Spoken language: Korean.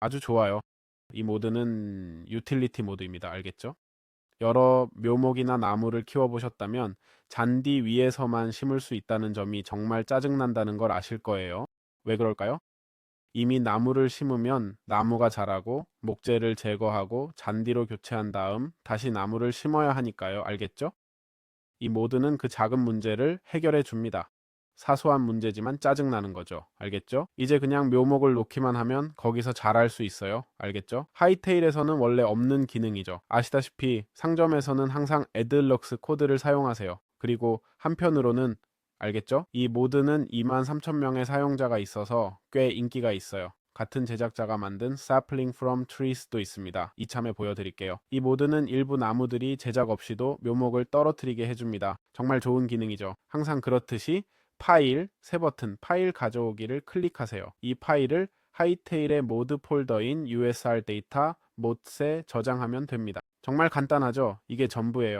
아주 좋아요. 이 모드는 유틸리티 모드입니다. 알겠죠? 여러 묘목이나 나무를 키워보셨다면 잔디 위에서만 심을 수 있다는 점이 정말 짜증난다는 걸 아실 거예요. 왜 그럴까요? 이미 나무를 심으면 나무가 자라고 목재를 제거하고 잔디로 교체한 다음 다시 나무를 심어야 하니까요. 알겠죠? 이 모드는 그 작은 문제를 해결해 줍니다. 사소한 문제지만 짜증나는 거죠. 알겠죠? 이제 그냥 묘목을 놓기만 하면 거기서 자랄 수 있어요. 알겠죠? 하이테일에서는 원래 없는 기능이죠. 아시다시피 상점에서는 항상 애들럭스 코드를 사용하세요. 그리고 한편으로는 알겠죠? 이 모드는 23,000명의 사용자가 있어서 꽤 인기가 있어요. 같은 제작자가 만든 Sapling from Trees도 있습니다. 이참에 보여드릴게요. 이 모드는 일부 나무들이 제작 없이도 묘목을 떨어뜨리게 해줍니다. 정말 좋은 기능이죠. 항상 그렇듯이 파일, 새 버튼, 파일 가져오기를 클릭하세요. 이 파일을 하이테일의 모드 폴더인 USR 데이터, 못에 저장하면 됩니다. 정말 간단하죠? 이게 전부예요.